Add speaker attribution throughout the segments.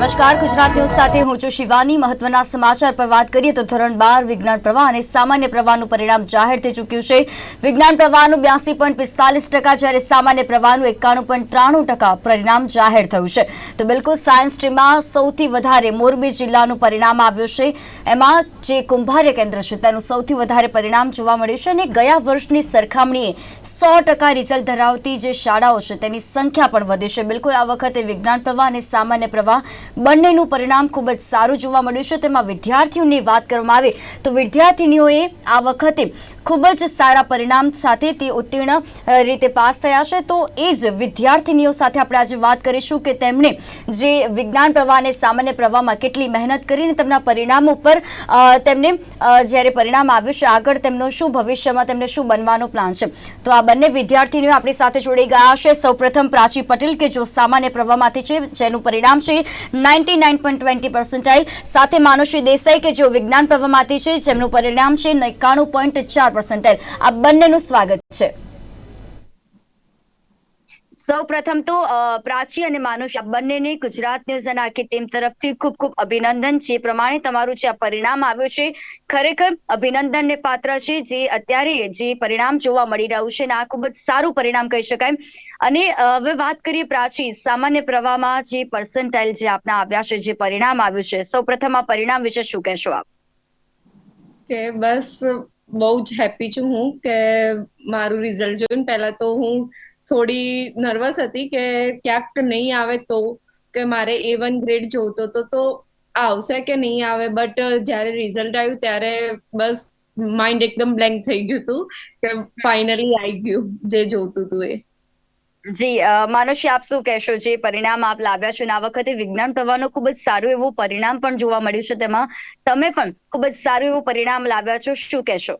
Speaker 1: નમસ્કાર. ગુજરાત ન્યૂઝ સાથે હું છું શિવાની. મહત્વના સમાચાર પર વાત કરીએ તો ધોરણ બાર વિજ્ઞાન પ્રવાહ અને સામાન્ય પ્રવાહનું પરિણામ જાહેર થઈ ચૂક્યું છે. વિજ્ઞાન પ્રવાહનું બ્યાસી પોઈન્ટ પિસ્તાલીસ ટકા, જ્યારે સામાન્ય પ્રવાહનું એકાણું પોઈન્ટ ત્રાણું ટકા પરિણામ જાહેર થયું છે. તો બિલકુલ સાયન્સ સ્ટ્રીમમાં સૌથી વધારે મોરબી જિલ્લાનું પરિણામ આવ્યું છે. એમાં જે કુંભાર્ય કેન્દ્ર છે, તેનું સૌથી વધારે પરિણામ જોવા મળ્યું છે અને ગયા વર્ષની સરખામણીએ સો ટકા રિઝલ્ટ ધરાવતી જે શાળાઓ છે, તેની સંખ્યા પણ વધી છે. બિલકુલ આ વખતે વિજ્ઞાન પ્રવાહ અને સામાન્ય પ્રવાહ બંનેનું પરિણામ ખૂબ જ સારું જોવા મળ્યું છે. તેમાં વિદ્યાર્થીઓની વાત કરવામાં આવે તો વિદ્યાર્થીનીઓએ આ વખતે ખૂબ જ સારા પરિણામ સાથે તે ઉત્તીર્ણ રીતે પાસ થયા છે. તો એ જ વિદ્યાર્થીનીઓ સાથે આપણે આજે વાત કરીશું કે તેમણે જે વિજ્ઞાન પ્રવાહ અને સામાન્ય પ્રવાહમાં કેટલી મહેનત કરીને તેમના પરિણામ ઉપર તેમને જ્યારે પરિણામ આવ્યું છે, આગળ તેમનો શું ભવિષ્યમાં તેમને શું બનવાનો પ્લાન છે. તો આ બંને વિદ્યાર્થીનીઓ આપણી સાથે જોડી ગયા છે. સૌપ્રથમ પ્રાચી પટેલ કે જો સામાન્ય પ્રવાહમાંથી છે, જેનું પરિણામ છે ninety nine point twenty percentile. સાથે માનુષી દેસાઈ કે જેઓ વિજ્ઞાન પ્રવાહમાંથી છે, જેમનું પરિણામ છે, એકાણું પોઈન્ટ ચાર પર્સન્ટાઇલ આ બંનેનું સ્વાગત છે. સૌ પ્રથમ તો પ્રાચી અને માનુષ આ બંનેને ગુજરાત ન્યૂઝ અને આખી ટીમ તરફથી ખૂબ ખૂબ અભિનંદન. છે પ્રમાણે તમારું જે આ પરિણામ આવ્યું છે ખરેખર અભિનંદનને પાત્ર છે જે અત્યારે જે પરિણામ જોવા મળી રહ્યું છે અને આ ખૂબ જ સારું પરિણામ કહી શકાય અને હવે વાત કરીએ પ્રાચી સામાન્ય પ્રવાહમાં જે પર્સન્ટાઇલ જે આપના આવ્યા છે જે પરિણામ આવ્યું છે. સૌ પ્રથમ આ પરિણામ વિશે શું કહેશો આપ?
Speaker 2: કે બસ બહુ જ હેપી છું હું કે મારું રિઝલ્ટ જોઈને પહેલા તો હું થોડી નર્વસ હતી કે ક્યાંક નહીં આવે તો કે મારે એ વન ગ્રેડ જોતો તો તો આવશે કે નહીં આવે. બટ જ્યારે રિઝલ્ટ આવ્યું ત્યારે બસ માઇન્ડ એકદમ બ્લેન્ક થઈ ગયું હતું કે ફાઇનલી આવી ગયું જે જોતું હતું એ.
Speaker 1: જી અ, માનુષી આપ શું કહેશો? જે પરિણામ આપ લાવ્યા છો અને આ વખતે વિજ્ઞાન પ્રવાહનું ખૂબ જ સારું એવું પરિણામ પણ જોવા મળ્યું છે તેમાં. તમે પણ ખૂબ જ સારું એવું પરિણામ લાવ્યા છો શું કહેશો?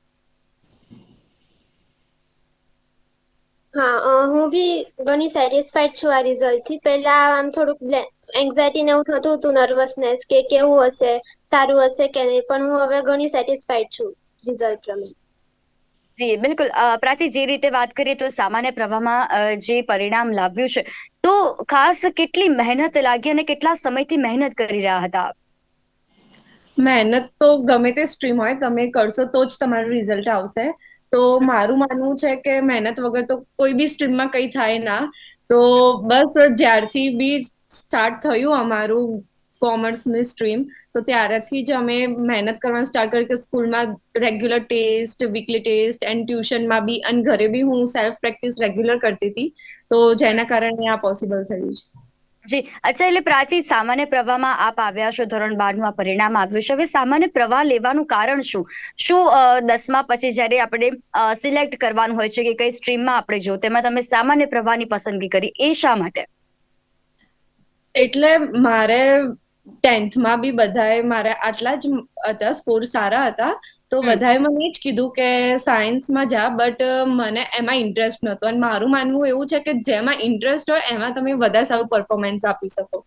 Speaker 3: હા હું બી ઘણી સેટિસ્ફાઈડ છું આ રિઝલ્ટથી પહેલા આમ થોડુંક એન્ઝાયટી ને એવું થતું હતું નર્વસનેસ કે કેવું હશે સારું હશે કે નહીં પણ હું હવે ઘણી સેટિસ્ફાઈડ છું રિઝલ્ટ પ્રમાણે.
Speaker 1: જી, બિલકુલ. પ્રાચી જે રીતે વાત કરીએ તો સામાન્ય પ્રવાહમાં જે પરિણામ લાવ્યું છે, તો ખાસ કેટલી મહેનત લાગી અને કેટલા સમયથી મહેનત કરી રહ્યા હતા
Speaker 2: મહેનત તો ગમે તે સ્ટ્રીમ હોય, તમે કરશો તો જ તમારું રિઝલ્ટ આવશે. તો મારું માનવું છે કે મહેનત વગર તો કોઈ બી સ્ટ્રીમમાં કંઈ થાય ના. તો બસ જ્યારથી બી સ્ટાર્ટ થયું અમારું કોમર્સની સ્ટ્રીમ તો ત્યારથી જ અમે મહેનત કરવાનું સ્ટાર્ટ કરી કે સ્કૂલમાં regular test weekly test and ટ્યુશનમાં બી અને ઘરે બી હું સેલ્ફ પ્રેક્ટિસ રેગ્યુલર કરતી હતી તો જેના કારણે આ પોસિબલ થયું છે.
Speaker 1: જી અચ્છા એટલે પ્રાચી સામાન્ય પ્રવાહમાં આપ આવ્યા છો ધોરણ બારનું આ પરિણામ આવ્યું છે. હવે સામાન્ય પ્રવાહ લેવાનું કારણ શું? શું દસમા પછી જ્યારે આપણે સિલેક્ટ કરવાનું હોય છે કે કઈ સ્ટ્રીમમાં આપણે જો તેમાં તમે સામાન્ય પ્રવાહની પસંદગી કરી એ શા માટે?
Speaker 2: એટલે મારે ટેન્થમાં બી બધાએ મારા આટલા જ હતા સ્કોર સારા હતા. તો બધાએ મને એ જ કીધું કે સાયન્સમાં જા બટ મને એમાં ઇન્ટરેસ્ટ નહોતો. અને મારું માનવું એવું છે કે જેમાં ઇન્ટરેસ્ટ હોય એમાં તમે વધારે સારું પરફોર્મન્સ આપી શકો.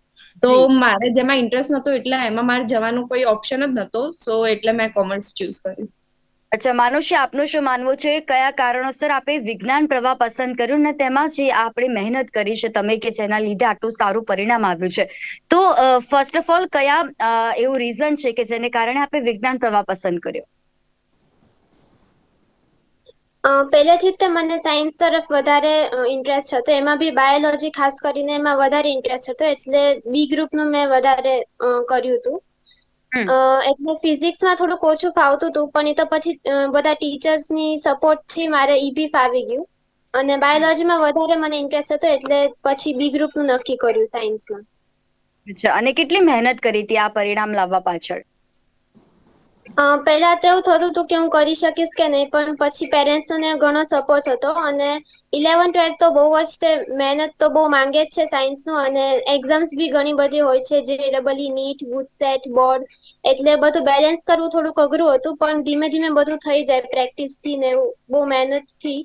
Speaker 2: તો મારે જેમાં ઇન્ટરેસ્ટ નહોતો એટલે એમાં મારે જવાનું કોઈ ઓપ્શન જ નહોતો. સો એટલે મેં કોમર્સ ચૂઝ કર્યું.
Speaker 1: અચ્છા, માનુષી, આપનું શું માનવું છે? કયા કારણોસર આપે વિજ્ઞાન પ્રવાહ પસંદ કર્યું ને તેમાં જે આપણે મહેનત કરી છે, તમે કે જેના લીધે આટલું સારું પરિણામ આવ્યું છે? તો ફર્સ્ટ ઓફ ઓલ કયા એવું રીઝન છે કે જેને કારણે આપણે વિજ્ઞાન પ્રવાહ પસંદ કર્યો?
Speaker 3: પહેલેથી જ મને સાયન્સ તરફ વધારે ઇન્ટરેસ્ટ હતો એમાં બી બાયોલોજી ખાસ કરીને એમાં વધારે ઇન્ટરેસ્ટ હતો એટલે બી ગ્રુપનું મેં વધારે કર્યું હતું. અ, એટલે ફિઝિક્સમાં થોડુંક ઓછું ફાવતું હતું પણ એ તો પછી બધા ટીચર્સની સપોર્ટથી મારે ઈ બી ફાવી ગયું. અને બાયોલોજીમાં વધારે મને ઇન્ટરેસ્ટ હતો એટલે પછી બી ગ્રુપનું નક્કી કર્યું સાયન્સમાં.
Speaker 1: અચ્છા અને કેટલી મહેનત કરી હતી આ પરિણામ લાવવા પાછળ?
Speaker 3: અ, પહેલા તો એવું થતું હતું કે હું કરી શકીશ કે નહીં પણ પછી પેરેન્ટ્સને ઘણો સપોર્ટ હતો અને ઇલેવન ટ્વેલ્થ તો બહુ જ તે મહેનત તો બહુ માંગે જ છે સાયન્સનું અને એક્ઝામ્સ બી ઘણી બધી હોય છે જે double E NEET GUJCET board એટલે બધું બેલેન્સ કરવું થોડુંક અઘરું હતું પણ ધીમે ધીમે બધું થઈ જાય પ્રેક્ટિસથી ને એવું બહુ મહેનતથી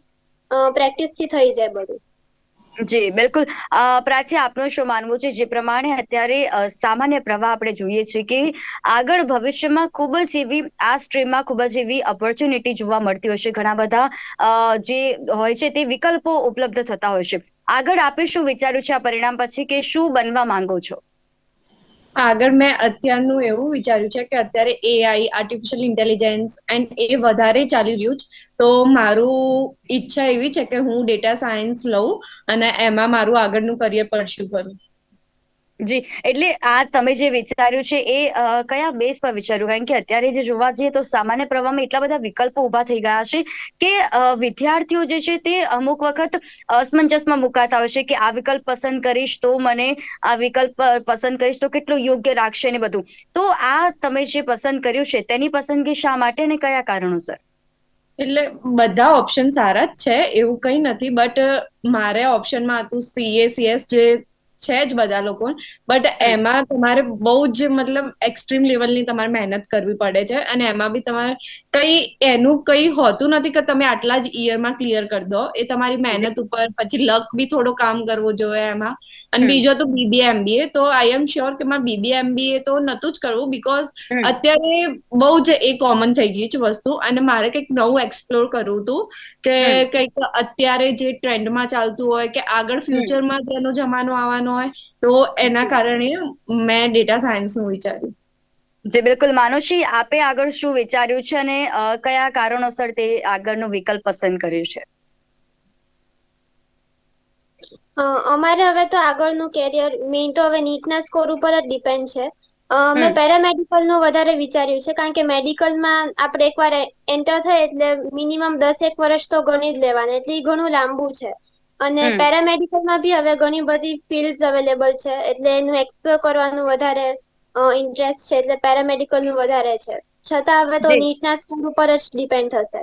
Speaker 3: પ્રેક્ટિસથી થઈ જાય બધું.
Speaker 1: જી, બિલકુલ. પ્રાચી આપનું શું માનવું છે? જે પ્રમાણે અત્યારે સામાન્ય પ્રવાહ આપણે જોઈએ છીએ કે આગળ ભવિષ્યમાં ખૂબ જ એવી, આ સ્ટ્રીમમાં ખૂબ જ એવી ઓપોર્ચ્યુનિટી જોવા મળતી હોય છે. ઘણા બધા જે હોય છે તે વિકલ્પો ઉપલબ્ધ થતા હોય છે. આગળ આપે શું વિચાર્યું છે? આ પરિણામ પછી કે શું બનવા માંગો છો?
Speaker 2: આગળ મેં અત્યારનું એવું વિચાર્યું છે કે અત્યારે A I artificial intelligence and એ વધારે ચાલી રહ્યું છે તો મારું ઈચ્છા એવી છે કે હું ડેટા સાયન્સ લઉં અને એમાં મારું આગળનું કરિયર પરસ્યુ કરું.
Speaker 1: જી, એટલે આ તમે જે વિચાર્યું છે એ કયા બેઝ પર વિચાર્યું? કારણ કે અત્યારે જે જોવા જઈએ તો સામાન્ય પ્રવાહમાં એટલા બધા વિકલ્પો ઊભા થઈ ગયા છે કે વિદ્યાર્થીઓ જે છે તે અમુક વખત અસમંજસમાં મુકાતા હોય છે કે આ વિકલ્પ પસંદ કરીશ તો મને આ વિકલ્પ પસંદ કરીશ તો કેટલું યોગ્ય રાખશે ને બધું. તો આ તમે જે પસંદ કર્યું છે તેની પસંદગી શા માટે અને કયા કારણોસર?
Speaker 2: એટલે બધા ઓપ્શન સારા જ છે, એવું કંઈ નથી બટ મારે ઓપ્શનમાં હતું સીએસીએસ જે છે જ બધા લોકો બટ એમાં તમારે બહુ જ મતલબ એક્સ્ટ્રીમ લેવલની તમારે મહેનત કરવી પડે છે. અને એમાં બી તમારે કઈ એનું કઈ હોતું નથી કે તમે આટલા જ ઈયરમાં ક્લિયર કરી દો. એ તમારી મહેનત ઉપર પછી લક બી થોડો કામ કરવો જોઈએ એમાં. અને બીજો તો બીબીએ એમબીએ તો આઈ એમ શ્યોર કે મારે બીબીએ એમબીએ તો નતું જ કરવું બીકોઝ અત્યારે બહુ જ એ કોમન થઈ ગયું છે વસ્તુ. અને મારે કંઈક નવું એક્સપ્લોર કરવું હતું કે. કંઈક અત્યારે જે ટ્રેન્ડમાં ચાલતું હોય કે આગળ ફ્યુચરમાં તેનો જમાનો આવવાનો હોય તો એના કારણે મેં ડેટા સાયન્સનું વિચાર્યું.
Speaker 1: જી બિલકુલ. માનુષી આપે આગળ શું વિચાર્યું છે અને કયા કારણોસર તે આગળનો વિકલ્પ પસંદ કર્યું છે?
Speaker 3: અમારે હવે તો આગળનું કેરિયર મેઇન તો હવે નીટના સ્કોર ઉપર જ ડિપેન્ડ છે. અ, મેં
Speaker 1: પેરામેડિકલ
Speaker 3: પેરામેડિકલનું વધારે વિચાર્યું છે કારણ કે મેડિકલમાં આપણે એકવાર એન્ટર થાય એટલે મિનિમમ દસેક વર્ષ તો ગણી જ લેવાના એટલે ઘણું લાંબુ છે. અને. પેરામેડિકલમાં બી હવે ઘણી બધી ફિલ્ડ્સ અવેલેબલ છે એટલે એનું એક્સપ્લોર કરવાનું વધારે ઇન્ટરેસ્ટ છે એટલે પેરામેડિકલનું વધારે છે છતાં હવે તો. નીટના સ્કોર ઉપર જ ડિપેન્ડ થશે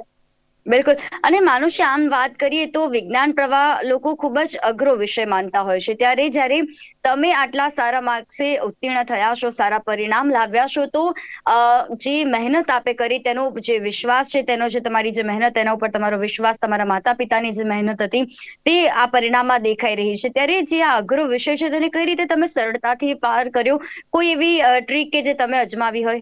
Speaker 1: બિલકુલ. અને માનુષી, આમ વાત કરીએ તો વિજ્ઞાન પ્રવાહ લોકો ખૂબ જ અઘરો વિષય માનતા હોય છે. ત્યારે જ્યારે તમે આટલા સારા માર્ક્સે ઉત્તીર્ણ થયા છો સારા પરિણામ લાવ્યા છો તો જે મહેનત આપે કરી તેનો જે વિશ્વાસ છે, તેનો જે તમારી જે મહેનત, એના ઉપર તમારો વિશ્વાસ તમારા માતા પિતાની જે મહેનત હતી, તે આ પરિણામમાં દેખાઈ રહી છે. ત્યારે જે આ અઘરો વિષય છે, તેને કઈ રીતે તમે સરળતાથી પાર કર્યો? કોઈ એવી ટ્રીક કે જે તમે અજમાવી હોય?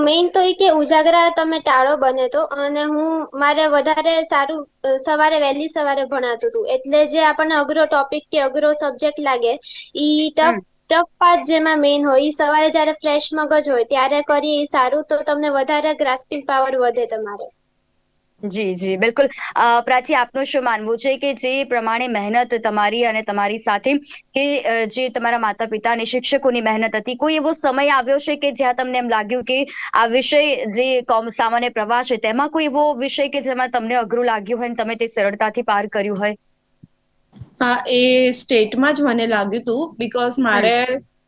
Speaker 3: મેઇન તો એ કે ઉજાગરા તમે ટાળો બને તો. અને હું મારે વધારે સારું સવારે વહેલી સવારે ભણાતું હતું એટલે જે આપણને અઘરો ટોપિક કે અઘરો સબ્જેક્ટ લાગે ઈ ટફ ટફ પાર્ટ જેમાં મેઇન હોય. ઈ સવારે જ્યારે ફ્રેશ મગજ હોય ત્યારે કરીએ ઈ સારું તો તમને વધારે ગ્રાસ્પિંગ પાવર વધે તમારે.
Speaker 1: જી જી બિલકુલ. પ્રાચી આપનું શું માનવું છે કે જે પ્રમાણે મહેનત તમારી અને તમારી સાથે કે જે તમારા માતા પિતા અને શિક્ષકોની મહેનત હતી કોઈ એવો સમય આવ્યો છે કે જ્યાં તમને એમ લાગ્યું કે આ વિષય જે કોમ સામાન્ય પ્રવાહ છે તેમાં કોઈ એવો વિષય કે જેમાં તમને અઘરું લાગ્યું હોય અને તમે તે સરળતાથી પાર કર્યું હોય?
Speaker 2: હા એ સ્ટેટમાં જ મને લાગ્યું હતું બીકોઝ મારે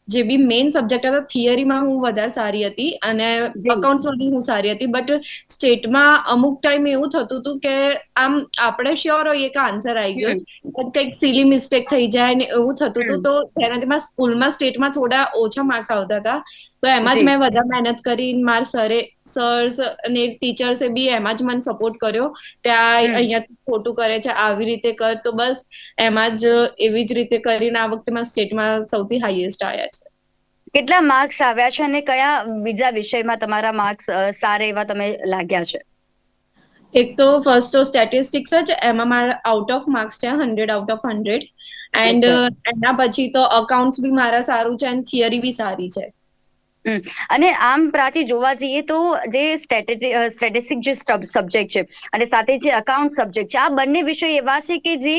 Speaker 2: જે બી મેઇન સબ્જેક્ટ હતા થિયરીમાં હું વધારે સારી હતી અને અકાઉન્ટ્સમાં બી હું સારી હતી. બટ સ્ટેટમાં અમુક ટાઈમ એવું થતું હતું કે આમ આપણે શ્યોર હોઈએ કે આન્સર આવી ગયો બટ કંઈક સિલી મિસ્ટેક થઈ જાય ને એવું થતું હતું. તો તેનાથી સ્કૂલમાં સ્ટેટમાં થોડા ઓછા માર્ક્સ આવતા હતા. તો એમાં જ મેં વધારે મહેનત કરી મારા સરે સર્સ અને ટીચર્સે બી એમાં જ મને સપોર્ટ કર્યો. ત્યાં. અહીંયા ખોટું કરે છે આવી રીતે કર. તો બસ એમાં જ એવી જ રીતે કરીને આ વખતે મારા સ્ટેટમાં સૌથી હાઈએસ્ટ આવ્યા છે.
Speaker 1: કેટલા માર્ક્સ આવ્યા છે અને કયા બીજા વિષયમાં તમારા માર્ક્સ સારા એવા તમે લાગ્યા છે?
Speaker 2: એક તો ફર્સ્ટ તો સ્ટેટિસ્ટિક્સ જ એમાં મારા આઉટ ઓફ માર્ક્સ છે hundred out of hundred and એના પછી તો અકાઉન્ટ્સ બી મારા સારું છે એન્ડ થિયરી બી સારી છે.
Speaker 1: અને આમ પ્રાચી જોવા જઈએ તો જે સ્ટેટિસ્ટિક જે સબ્જેક્ટ છે અને સાથે જે અકાઉન્ટ સબ્જેક્ટ છે, આ બંને વિષય એવા છે કે જે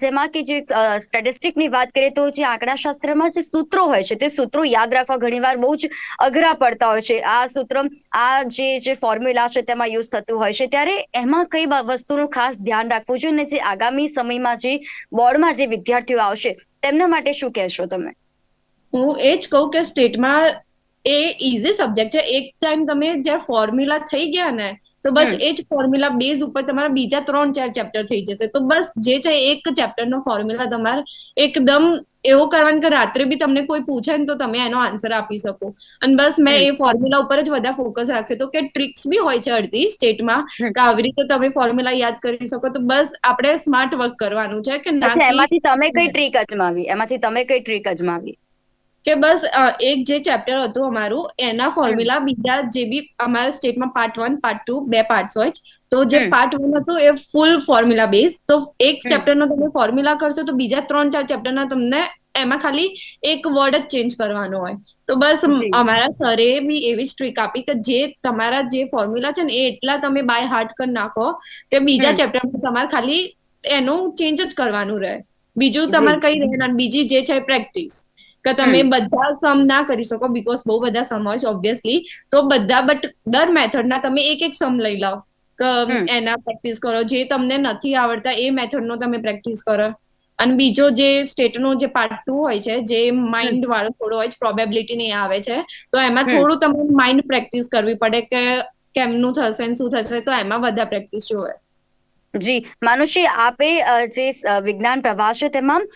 Speaker 1: જેમાં કે જે સ્ટેટિસ્ટિકની વાત કરીએ તો જે આંકડાશાસ્ત્રમાં જે સૂત્રો હોય છે તે સૂત્રો યાદ રાખવા ઘણીવાર બહુ જ અઘરા પડતા હોય છે. આ સૂત્ર આ જે જે ફોર્મ્યુલા છે તેમાં યુઝ થતું હોય છે. ત્યારે એમાં કઈ વસ્તુનું ખાસ ધ્યાન રાખવું જોઈએ અને જે આગામી સમયમાં જે બોર્ડમાં જે વિદ્યાર્થીઓ આવશે, તેમના માટે શું કહેશો તમે?
Speaker 2: હું એ જ કહું કે સ્ટેટમાં એ ઇઝી સબ્જેક્ટ છે. એક ટાઈમ તમે જ્યાં ફોર્મ્યુલા થઈ ગયા ને તો બસ એ જ ફોર્મ્યુલા બેઝ ઉપર તમારા બીજા ત્રણ ચાર ચેપ્ટર થઈ જશે. તો બસ જે છે એક ચેપ્ટરનો ફોર્મ્યુલા તમારે એકદમ એવો કરવાનું કે રાત્રે બી તમને કોઈ પૂછે ને તો તમે એનો આન્સર આપી શકો. અને બસ મેં એ ફોર્મ્યુલા ઉપર જ વધારે ફોકસ રાખ્યો તો કે ટ્રિક્સ બી હોય છે અડધી સ્ટેટમાં. કે આવી રીતે તમે ફોર્મ્યુલા યાદ કરી શકો. તો બસ આપણે સ્માર્ટ વર્ક કરવાનું છે કે ના કે
Speaker 1: એમાંથી તમે કઈ ટ્રીક અજમાવી? એમાંથી તમે કઈ ટ્રીક અજમાવી?
Speaker 2: કે બસ એક જે ચેપ્ટર હતું અમારું એના ફોર્મ્યુલા બીજા જે બી અમારા સ્ટેટમાં પાર્ટ વન પાર્ટ ટુ બે પાર્ટ હોય. તો જે પાર્ટ વન હતું એ ફૂલ ફોર્મ્યુલા બેઝ તો એક. ચેપ્ટરનો તમે ફોર્મ્યુલા કરશો તો બીજા ત્રણ ચાર ચેપ્ટરના તમને એમાં ખાલી એક વર્ડ જ ચેન્જ કરવાનો હોય. તો બસ અમારા સરે બી એવી જ ટ્રીક આપી કે જે તમારા જે ફોર્મ્યુલા છે ને એ એટલા તમે બાય હાર્ટ કરી નાખો કે બીજા ચેપ્ટરમાં તમારે ખાલી એનું ચેન્જ જ કરવાનું રહે. બીજું તમારે કઈ રહે બીજી જે છે પ્રેક્ટિસ કે તમે બધા સમ ના કરી શકો બીકોઝ બહુ બધા સમ હોય છે ઓબ્વિયસલી તો બધા બટ દર મેથડના તમે એક એક સમ લઈ લાવ. એના પ્રેક્ટિસ કરો જે તમને નથી આવડતા એ મેથડનો તમે પ્રેક્ટિસ કરો. અને બીજો જે સ્ટેટનો જે પાર્ટ ટુ હોય છે જે માઇન્ડ વાળો થોડો હોય છે પ્રોબેબિલિટી ને આવે છે તો એમાં થોડું તમને માઇન્ડ પ્રેક્ટિસ કરવી પડે કે કેમનું થશે શું થશે તો એમાં બધા પ્રેક્ટિસ જોવે.
Speaker 1: જી માનુષી આપે જે વિજ્ઞાન પ્રવાહ છે તેમાં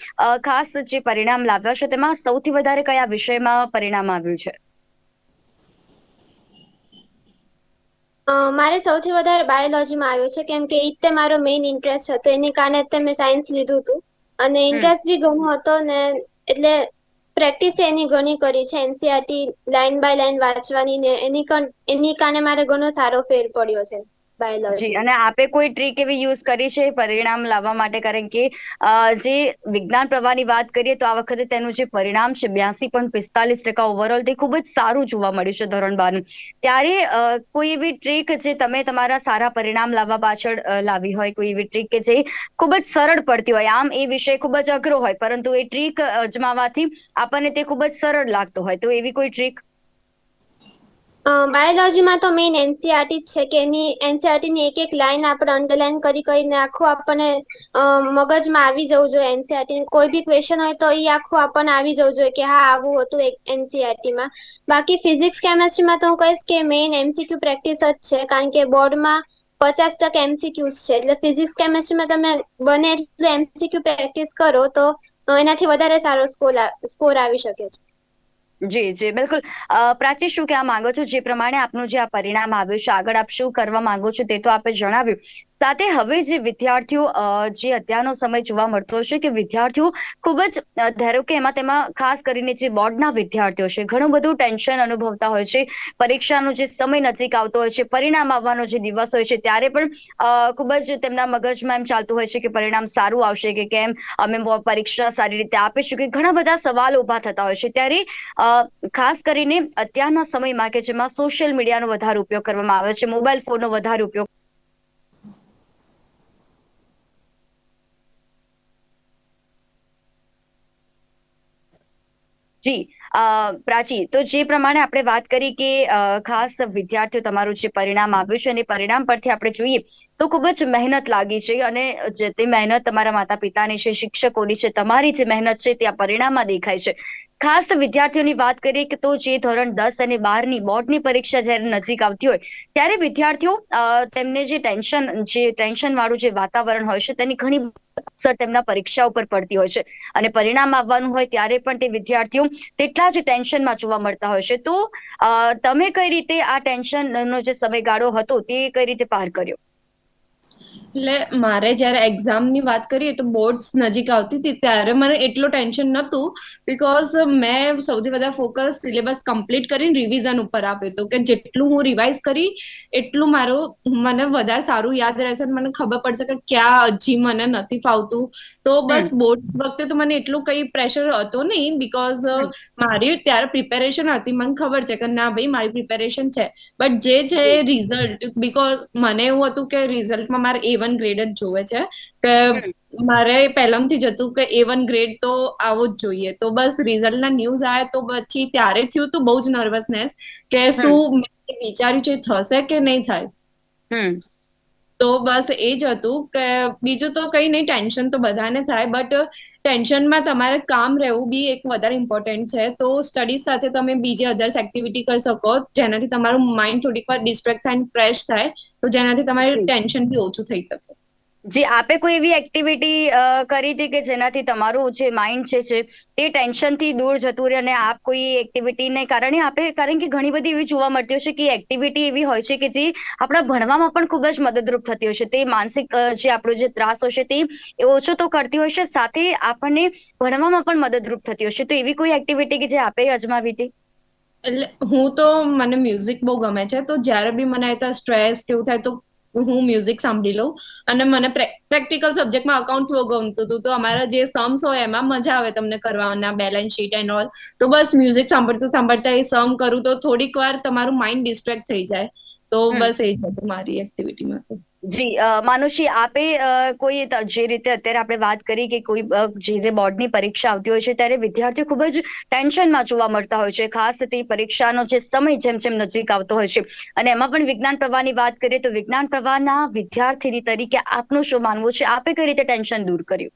Speaker 1: ખાસ જે પરિણામ લાવ્યા છે તેમાં સૌથી વધારે કયા વિષયમાં પરિણામ આવ્યું છે?
Speaker 3: મારે સૌથી વધારે બાયોલોજીમાં આવ્યું છે કેમ કે જ તે મારો મેઇન ઇન્ટરેસ્ટ હતો. એની કારણે તે મેં સાયન્સ લીધું હતું. અને ઇન્ટરેસ્ટ બી ઘણો હતો ને એટલે પ્રેક્ટિસ એની ઘણી કરી છે. એનસીઆરટી લાઈન બાય લાઈન વાંચવાની ને એની એની કારણે મારે ઘણો સારો ફેર પડ્યો છે.
Speaker 1: જી, અને આપે કોઈ ટ્રીક એવી યુઝ કરી છે, પરિણામ લાવવા માટે? કારણ કે જે વિજ્ઞાન પ્રવાહની વાત કરીએ, તો આ વખતે તેનું જે પરિણામ છે, બ્યાસી પોઈન્ટ પિસ્તાલીસ ટકા ઓવરઓલ તે ખૂબ જ સારું જોવા મળ્યું છે, ધોરણ બારનું. ત્યારે કોઈ એવી ટ્રીક જે તમે તમારા સારા પરિણામ લાવવા પાછળ લાવી હોય, કોઈ એવી ટ્રીક કે જે ખૂબ જ સરળ પડતી હોય? આમ એ વિષય ખૂબ જ અઘરો હોય, પરંતુ એ ટ્રીક અજમાવાથી આપણને તે ખૂબ જ સરળ લાગતો હોય. તો એવી કોઈ ટ્રીક
Speaker 3: બાયોલોજીમાં તો મેઇન એનસીઆરટી જ છે કે એની એનસીઆરટી ની એક એક લાઈન આપણે અંડરલાઈન કરી કરીને આખું આપણને મગજમાં આવી જવું જોઈએ એનસીઆરટી કોઈ બી ક્વેશ્ચન હોય તો એ આખું આપણને આવી જવું જોઈએ કે હા, આવું હતું એક એનસીઆરટીમાં બાકી ફિઝિક્સ કેમેસ્ટ્રીમાં તો હું કહીશ કે મેઇન એમસીક્યુ પ્રેક્ટિસ જ છે. કારણ કે બોર્ડમાં પચાસ ટકા એમસીક્યુઝ છે. એટલે ફિઝિક્સ કેમેસ્ટ્રીમાં તમે બને એટલું એમસીક્યુ પ્રેક્ટિસ કરો તો એનાથી વધારે સારો સ્કોર સ્કોર આવી શકે છે.
Speaker 1: જી જી, બિલકુલ. પ્રાચી શું કહેવા માંગો છો? જે પ્રમાણે આપનું જે આ પરિણામ આવ્યું છે, આગળ આપ શું કરવા માંગો છો તે તો આપે જણાવ્યું. સાથે હવે જે વિદ્યાર્થીઓ જે અત્યારનો સમય જોવા મળતો હશે કે વિદ્યાર્થીઓ ખૂબ જ ધારો કે એમાં તેમાં ખાસ કરીને જે બોર્ડના વિદ્યાર્થીઓ છે, ઘણું બધું ટેન્શન અનુભવતા હોય છે, પરીક્ષાનો જે સમય નજીક આવતો હોય છે, પરિણામ આવવાનો જે દિવસ હોય છે, ત્યારે પણ ખૂબ જ તેમના મગજમાં એમ ચાલતું હોય છે કે પરિણામ સારું આવશે કે કેમ, અમે પરીક્ષા સારી રીતે આપીશું કે ઘણા બધા સવાલો ઊભા થતા હોય છે. ત્યારે ખાસ કરીને અત્યારના સમયમાં કે જેમાં સોશિયલ મીડિયાનો વધારે ઉપયોગ કરવામાં આવે છે, મોબાઈલ ફોનનો વધારે ઉપયોગ જી પ્રાચી. તો જે પ્રમાણે આપણે વાત કરી કે ખાસ વિદ્યાર્થીઓ તમારું જે પરિણામ આવ્યું છે અને પરિણામ પરથી આપણે જોઈએ, તો ખૂબ જ મહેનત લાગી છે અને જે તે મહેનત તમારા માતા પિતાની છે, શિક્ષકોની છે, તમારી જે મહેનત છે તે આ પરિણામમાં દેખાય છે. ખાસ વિદ્યાર્થીઓની વાત કરીએ તો જે ધોરણ દસ અને બારની બોર્ડની પરીક્ષા જ્યારે નજીક આવતી હોય, ત્યારે વિદ્યાર્થીઓ તેમને જે ટેન્શન જે ટેન્શન વાળું જે વાતાવરણ હોય છે તેની ઘણી અસર તેમના પરીક્ષા ઉપર પડતી હોય છે. અને પરિણામ આવવાનું હોય ત્યારે પણ તે વિદ્યાર્થીઓ તેટલા જ ટેન્શનમાં જોવા મળતા હોય છે. તો તમે કઈ રીતે આ ટેન્શનનો જે સમયગાળો હતો તે કઈ રીતે પાર કર્યો?
Speaker 2: એટલે મારે જ્યારે એક્ઝામની વાત કરીએ તો બોર્ડ્સ નજીક આવતી હતી ત્યારે મને એટલું ટેન્શન નહોતું બિકોઝ મેં સૌથી વધારે ફોકસ સિલેબસ કમ્પ્લીટ કરીને રિવિઝન ઉપર આપ્યું હતું કે જેટલું હું રિવાઇઝ કરી એટલું મારું મને વધારે સારું યાદ રહેશે મને ખબર પડશે કે ક્યાં હજી મને નથી ફાવતું. તો બસ બોર્ડ વખતે તો મને એટલું કઈ પ્રેશર હતો નહીં બિકોઝ મારી ત્યારે પ્રિપેરેશન હતી મને ખબર છે કે ના ભાઈ મારી પ્રિપેરેશન છે. બટ જે છે રિઝલ્ટ બિકોઝ મને એવું હતું કે રિઝલ્ટમાં મારે એ વન ગ્રેડ જ જોવે છે. કે મારે પહેલામથી જ હતું કે એ વન ગ્રેડ તો આવો જ જોઈએ. તો બસ રિઝલ્ટના ન્યૂઝ આવ્યા તો પછી ત્યારે થયું તો બહુ જ નર્વસનેસ કે શું મેં વિચાર્યું છે થશે કે નહીં થાય? તો બસ એ જ હતું કે બીજું તો કઈ નહીં ટેન્શન તો બધાને થાય બટ ટેન્શનમાં તમારે કામ રહેવું બી એક વધારે ઇમ્પોર્ટન્ટ છે. તો સ્ટડીઝ સાથે તમે બીજી અધર્સ એક્ટિવિટી કરી શકો જેનાથી તમારું માઇન્ડ થોડીક વાર ડિસ્ટ્રેક્ટ થાય ફ્રેશ થાય તો જેનાથી તમારી ટેન્શન બી ઓછું થઈ શકે.
Speaker 1: જી આપે કોઈ એવી એક્ટિવિટી કરી હતી કે જેનાથી તમારું જે માઇન્ડ છે છે તે ટેન્શનથી દૂર જતું રહે અને આપ કોઈ એક્ટિવિટીને કારણે આપે, કારણ કે ઘણી બધી એવી જોવા મળતી છે કે એક્ટિવિટી એવી હોય છે કે જે આપણા ભણવામાં પણ ખૂબ જ મદદરૂપ થતી છે. તે માનસિક જે આપણો જે ત્રાસ છે તે એ ઓછો તો કરતી છે, સાથે આપણને ભણવામાં પણ મદદરૂપ થતી છે. તો એવી કોઈ એક્ટિવિટી કે જે આપે અજમાવી હતી?
Speaker 2: એટલે હું તો, મને મ્યુઝિક બહુ ગમે છે. તો જ્યારે બી મને આ સ્ટ્રેસ કેવું થાય તો હું મ્યુઝિક સાંભળી લઉં. અને મને પ્રેક્ટિકલ સબ્જેક્ટમાં અકાઉન્ટ્સ બહુ ગમતું હતું. તો અમારા જે સમ્સ હોય એમાં મજા આવે તમને કરવાના બેલેન્સ શીટ એન્ડ ઓલ તો બસ મ્યુઝિક સાંભળતા સાંભળતા એ સમ કરું તો થોડીક વાર તમારું માઇન્ડ ડિસ્ટ્રેક્ટ થઈ જાય. તો બસ એ જ હતું મારી એક્ટિવિટીમાં
Speaker 1: જી માનુષી, આપે કોઈ જે રીતે અત્યારે આપણે વાત કરી કે કોઈ જે બોર્ડની પરીક્ષા આવતી હોય છે, ત્યારે વિદ્યાર્થીઓ ખૂબ જ ટેન્શનમાં જોવા મળતા હોય છે. ખાસ તે પરીક્ષાનો જે સમય જેમ જેમ નજીક આવતો હોય છે. અને એમાં પણ વિજ્ઞાન પ્રવાહની વાત કરીએ તો વિજ્ઞાન પ્રવાહના વિદ્યાર્થીની તરીકે આપનું શું માનવું છે? આપે કઈ રીતે ટેન્શન દૂર કર્યું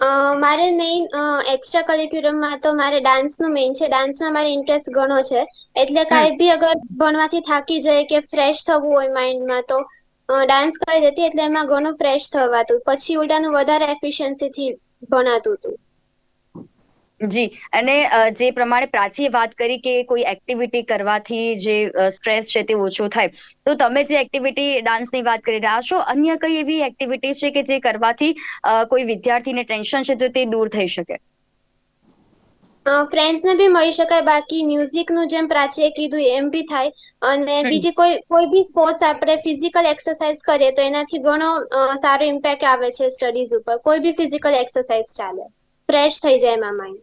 Speaker 3: અ, મારે મેઇન એક્સ્ટ્રા કરિક્યુલમમાં તો મારે ડાન્સનું મેઇન છે. ડાન્સમાં મારે ઇન્ટરેસ્ટ ઘણો છે. એટલે કાંઈ બી અગર ભણવાથી થાકી જાય કે ફ્રેશ થવું હોય માઇન્ડમાં તો ડાન્સ કરી દેતી. એટલે એમાં ઘણું ફ્રેશ થવાતું. પછી ઉલટાનું વધારે એફિશિયન્સીથી ભણાતું હતું
Speaker 1: જી અને જે પ્રમાણે પ્રાચીએ વાત કરી કે કોઈ એક્ટિવિટી કરવાથી જે સ્ટ્રેસ છે તે ઓછો થાય તો તમે જે એક્ટિવિટી ડાન્સની વાત કરી રહ્યા છો અન્ય કઈ એવી એક્ટિવિટી છે કે જે કરવાથી કોઈ વિદ્યાર્થીને ટેન્શન છે તો તે દૂર થઈ શકે?
Speaker 3: ફ્રેન્ડ્સને બી મળી શકાય બાકી મ્યુઝિકનું જેમ પ્રાચીએ કીધું એમ બી થાય અને બીજી કોઈ કોઈ બી સ્પોર્ટ્સ આપણે ફિઝિકલ એક્સરસાઇઝ કરીએ તો એનાથી ઘણો સારો ઇમ્પેક્ટ આવે છે સ્ટડીઝ ઉપર કોઈ બી ફિઝિકલ એક્સરસાઇઝ ચાલે. ફ્રેશ થઈ જાય એમાં માઇન્ડ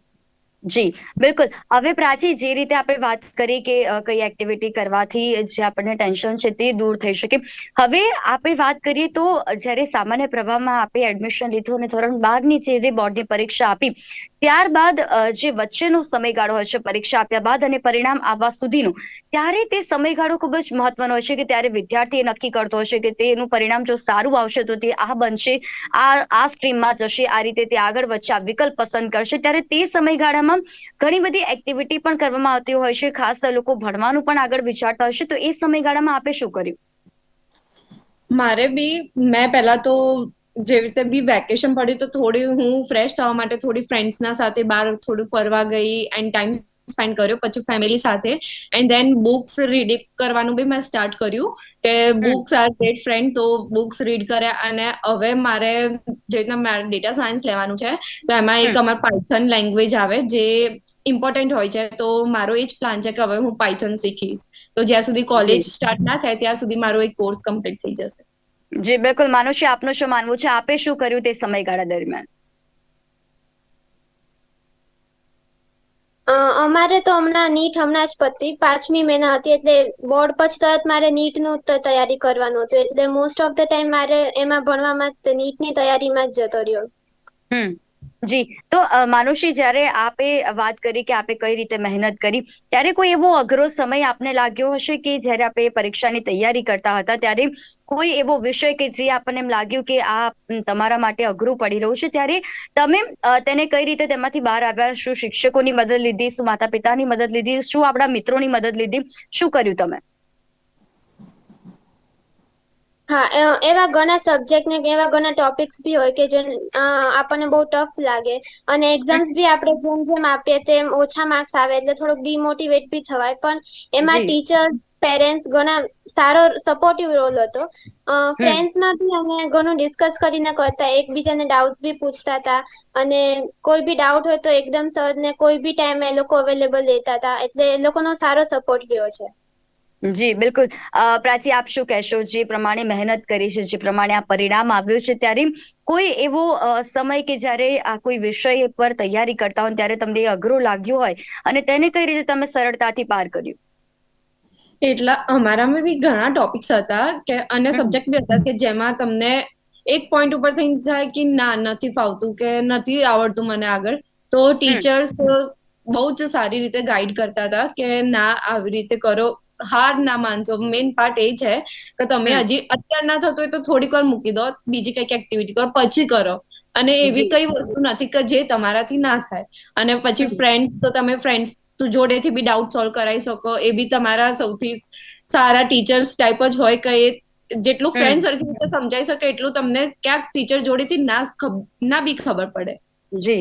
Speaker 1: જી, બિલકુલ. હવે પ્રાચી જે રીતે આપણે વાત કરી કે કઈ એક્ટિવિટી કરવાથી જે આપણને ટેન્શન છે તે દૂર થઈ શકે. હવે આપણે વાત કરીએ તો, જ્યારે સામાન્ય પ્રવાહમાં આપણે એડમિશન લીધું અને ધોરણ બારની જે બોર્ડની પરીક્ષા આપી, ત્યારબાદ જે વચ્ચેનો સમયગાળો હોય છે, પરીક્ષા આપ્યા બાદ અને પરિણામ આવવા સુધીનો, ત્યારે તે સમયગાળો ખૂબ જ મહત્વનો હોય છે કે ત્યારે વિદ્યાર્થી એ નક્કી કરતો હોય છે કે તેનું પરિણામ જો સારું આવશે તો તે આ બનશે, આ આ સ્ટ્રીમમાં જશે, આ રીતે તે આગળ વધશે આ વિકલ્પ પસંદ કરશે. ત્યારે તે સમયગાળામાં ઘણી બધી એક્ટિવિટી પણ કરવામાં આવતી હોય છે. ખાસ લોકો ભણવાનું પણ આગળ વિચારતા હોય છે. તો એ સમયગાળામાં આપે શું કર્યું?
Speaker 2: મારે બી, મેં પહેલા તો જેવી રીતે બી વેકેશન પડ્યું તો થોડી હું ફ્રેશ થવા માટે થોડી ફ્રેન્ડ્સના સાથે બહાર થોડું ફરવા ગઈ એન્ડ ટાઈમ સ્પેન્ડ કર્યો પછી ફેમિલી સાથે. એન્ડ ધેન બુક્સ રીડ કરવાનું બી મેં સ્ટાર્ટ કર્યું કે બુક્સ આર ગ્રેટ ફ્રેન્ડ તો બુક્સ રીડ કર્યા અને હવે મારે જે રીતના મારે ડેટા સાયન્સ લેવાનું છે તો એમાં એક અમારે પાઇથન પાયથન લેંગ્વેજ આવે જે ઇમ્પોર્ટન્ટ હોય છે. તો મારો એ જ પ્લાન છે કે હવે હું પાયથન શીખીશ. તો જ્યાં સુધી કોલેજ સ્ટાર્ટ ના થાય ત્યાં સુધી મારો એક કોર્સ કમ્પ્લીટ થઈ જશે.
Speaker 1: જી બિલકુલ. માનુષી આપનું શું માનવું છે? આપે શું કર્યું તે સમયગાળા દરમિયાન?
Speaker 3: અ, અમારે તો હમણાં નીટ હમણાં જ પતી પાંચમી મહિના હતી એટલે બોર્ડ પછી તરત મારે નીટનું તૈયારી કરવાનું હતું. એટલે મોસ્ટ ઓફ ધ ટાઈમ મારે એમાં ભણવામાં નીટ નીટની તૈયારીમાં જ જતો રહ્યો.
Speaker 1: હમ. જી, તો માનુષી જ્યારે આપે વાત કરી કે આપે કઈ રીતે મહેનત કરી, ત્યારે કોઈ એવો અઘરો સમય આપને લાગ્યો હશે કે જ્યારે આપણે પરીક્ષાની તૈયારી કરતા હતા, ત્યારે કોઈ એવો વિષય કે જે આપણને એમ લાગ્યું કે આ તમારા માટે અઘરું પડી રહ્યું છે? ત્યારે તમે તેને કઈ રીતે તેમાંથી બહાર આવ્યા? શું શિક્ષકોની મદદ લીધી? શું માતા પિતાની મદદ લીધી? શું આપણા મિત્રોની મદદ લીધી? શું કર્યું તમે?
Speaker 3: હા એવા ઘણા સબ્જેક્ટ ને એવા ઘણા ટોપિક્સ બી હોય કે જે આપણને બહુ ટફ લાગે. અને એક્ઝામ્સ બી આપણે જેમ જેમ આપીએ તેમ ઓછા માર્ક્સ આવે એટલે થોડુંક ડિમોટિવેટ બી થવાય. પણ એમાં ટીચર્સ પેરેન્ટ્સ ઘણા સારો સપોર્ટિવ રોલ હતો. ફ્રેન્ડ્સમાં બી અમે ઘણું ડિસ્કસ કરીને કરતા એકબીજાને ડાઉટ્સ બી પૂછતા હતા. અને કોઈ બી ડાઉટ હોય તો એકદમ સરને કોઈ બી ટાઈમે એ લોકો અવેલેબલ લેતા હતા. એટલે એ લોકોનો સારો સપોર્ટ રહ્યો છે.
Speaker 1: જી બિલકુલ. પ્રાચી આપ શું કહેશો? જે પ્રમાણે મહેનત કરી છે જે પ્રમાણે આ પરિણામ આવ્યું છે ત્યારે કોઈ એવો સમય કે જ્યારે આ કોઈ વિષય પર તૈયારી કરતા હોય ત્યારે તમને અઘરું લાગ્યું હોય અને તેને કઈ રીતે તમે સરળતાથી પાર કર્યું?
Speaker 2: એટલા અમારામાં બી ઘણા ટોપિક્સ હતા કે અને સબ્જેક્ટ બી હતા કે જેમાં તમને એક પોઈન્ટ ઉપર થઈ જાય કે ના નથી ફાવતું કે નથી આવડતું મને આગળ તો ટીચર્સ બહુ જ સારી રીતે ગાઈડ કરતા હતા કે ના આવી રીતે કરો હાર ના માનશો મેઇન પાર્ટ એ છે કે તમે હજી અત્યાર ના થતું હોય તો થોડીક વાર મૂકી દો બીજી કંઈક એક્ટિવિટી કરો પછી કરો. અને એવી કઈ વસ્તુ નથી કે જે તમારાથી ના થાય. અને પછી. ફ્રેન્ડ તો તમે ફ્રેન્ડ્સ જોડેથી બી ડાઉટ સોલ્વ કરાવી શકો. એ બી તમારા સૌથી સારા ટીચર્સ ટાઈપ જ હોય કે એ જેટલું ફ્રેન્ડ સરખી રીતે સમજાઈ શકે એટલું તમને ક્યાંક ટીચર જોડેથી ના ના બી ખબર પડે.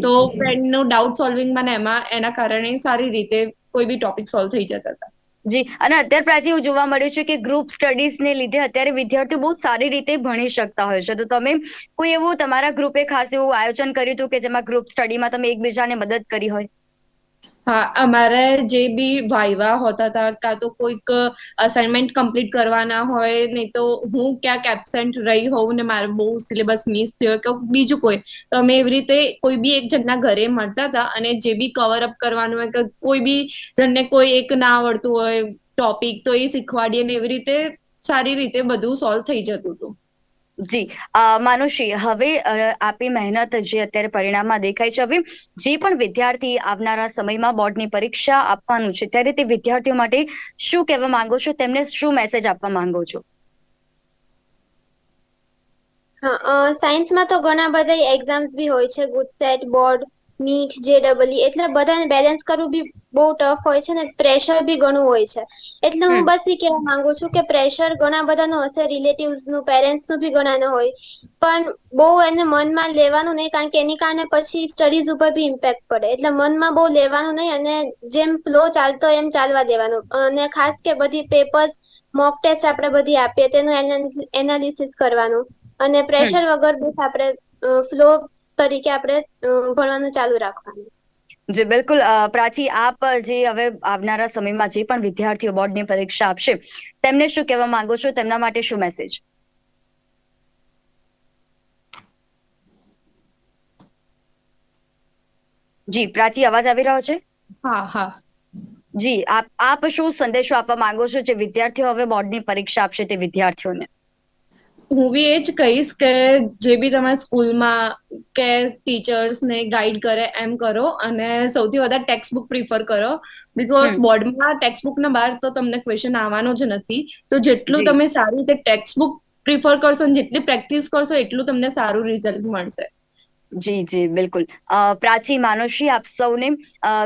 Speaker 2: તો ફ્રેન્ડ નો ડાઉટ સોલ્વિંગ મને એમાં એના કારણે સારી રીતે કોઈ બી ટોપિક સોલ્વ થઈ જતા હતા.
Speaker 1: જી, અને અત્યાર પ્રાચી એવું જોવા મળ્યું છે કે ગ્રુપ સ્ટડીઝને લીધે અત્યારે વિદ્યાર્થીઓ બહુ સારી રીતે ભણી શકતા હોય છે. તો તમે કોઈ એવું તમારા ગ્રુપે ખાસ એવું આયોજન કર્યું હતું કે જેમાં ગ્રુપ સ્ટડીમાં તમે એકબીજાને મદદ કરી હોય?
Speaker 2: હા, અમારે જે બી વાયવા હોતા હતા કાં તો કોઈક અસાઇનમેન્ટ કમ્પ્લીટ કરવાના હોય, નહીં તો હું ક્યાંક એબસેન્ટ રહી હોઉં ને મારે બહુ સિલેબસ મિસ થયો કે બીજું કોઈ, તો અમે એવી રીતે કોઈ બી એક જણના ઘરે મળતા હતા અને જે બી કવર અપ કરવાનું હોય કે કોઈ બી જણને કોઈ એક ના આવડતું હોય ટોપિક તો એ શીખવાડીએ ને એવી રીતે સારી રીતે બધું સોલ્વ થઈ જતું હતું
Speaker 1: જી માનુષી, હવે આપી મહેનત જે અત્યારે પરિણામમાં દેખાય છે, હવે જે પણ વિદ્યાર્થી આવનારા સમયમાં બોર્ડની પરીક્ષા આપવાનું છે, ત્યારે તે વિદ્યાર્થીઓ માટે શું કહેવા માંગો છો? તેમને શું મેસેજ આપવા માંગો છો?
Speaker 3: સાયન્સમાં તો ઘણા બધા એક્ઝામ્સ બી હોય છે ગુજસેટ બોર્ડ નીટ જે ડબલઈ એટલે બધાને બેલેન્સ કરવું બી બહુ ટફ હોય છે ને પ્રેશર બી ઘણું હોય છે. એટલે હું બસ એ કહેવા માંગુ છું કે પ્રેશર ઘણા બધાનું હશે રિલેટિવ્સનું પેરેન્ટ્સનું બી ઘણાનું હોય. પણ બહુ એને મનમાં લેવાનું નહીં કારણ કે એની કારણે પછી સ્ટડીઝ ઉપર બી ઇમ્પેક્ટ પડે. એટલે મનમાં બહુ લેવાનું નહીં અને જેમ ફ્લો ચાલતો હોય એમ ચાલવા દેવાનું. અને ખાસ કે બધી પેપર્સ મોક ટેસ્ટ આપણે બધી આપીએ તેનું એનાલિસિસ કરવાનું. અને પ્રેશર વગર બસ આપણે ફ્લો તરીકે આપણે ભણવાનું ચાલુ રાખવાનું.
Speaker 1: જી બિલકુલ. પ્રાચી આપ જે હવે આવનારા સમયમાં જે પણ વિદ્યાર્થીઓ બોર્ડની પરીક્ષા આપશે તેમને શું કહેવા માંગો છો? તેમના માટે શું મેસેજ જી પ્રાચી અવાજ આવી રહ્યો છે?
Speaker 2: હા હા.
Speaker 1: જી આપ આપ શું સંદેશો આપવા માંગો છો જે વિદ્યાર્થીઓ હવે બોર્ડની પરીક્ષા આપશે તે વિદ્યાર્થીઓને?
Speaker 2: હું બી એ જ કહીશ કે જે બી તમે સ્કૂલમાં કે ટીચર્સ ને ગાઈડ કરે એમ કરો અને સૌથી વધારે ટેક્સ્ટ બુક પ્રિફર કરો. બીકોઝ બોર્ડમાં ટેક્સ્ટ બુક ના બહાર તો તમને ક્વેશ્ચન આવવાનો જ નથી. તો જેટલું તમે સારી રીતે ટેક્સ્ટ બુક પ્રિફર કરશો અને જેટલી પ્રેક્ટિસ કરશો એટલું તમને સારું રિઝલ્ટ મળશે.
Speaker 1: જી જી, બિલકુલ. પ્રાચી માનુષી આપ સૌને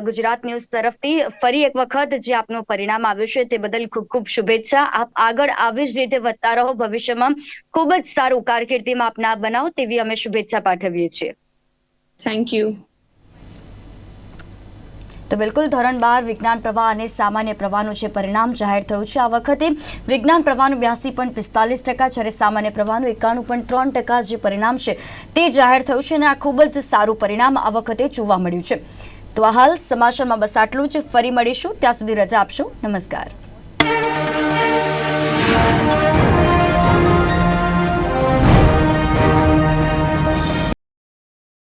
Speaker 1: ગુજરાત ન્યૂઝ તરફથી ફરી એક વખત જે આપનું પરિણામ આવ્યું છે તે બદલ ખૂબ ખૂબ શુભેચ્છા. આપ આગળ આવી જ રીતે વધતા રહો, ભવિષ્યમાં ખૂબ જ સારું કારકિર્દીમાં આપના બનાવો તેવી અમે શુભેચ્છા પાઠવીએ છીએ.
Speaker 2: થેન્ક યુ
Speaker 1: તો બિલકુલ ધોરણ બાર વિજ્ઞાન પ્રવાહ અને સામાન્ય પ્રવાહનું જે પરિણામ જાહેર થયું છે, આ વખતે વિજ્ઞાન પ્રવાહનું બ્યાસી પોઈન્ટ પિસ્તાલીસ ટકા, જ્યારે સામાન્ય પ્રવાહનું એકાણું પોઈન્ટ ત્રણ ટકા જે પરિણામ છે, તે જાહેર થયું છે અને આ ખૂબ જ સારું પરિણામ આ વખતે જોવા મળ્યું છે. તો આ હાલ સમાચારમાં બસ આટલું જ. ફરી મળીશું. ત્યાં સુધી રજા આપશો. નમસ્કાર.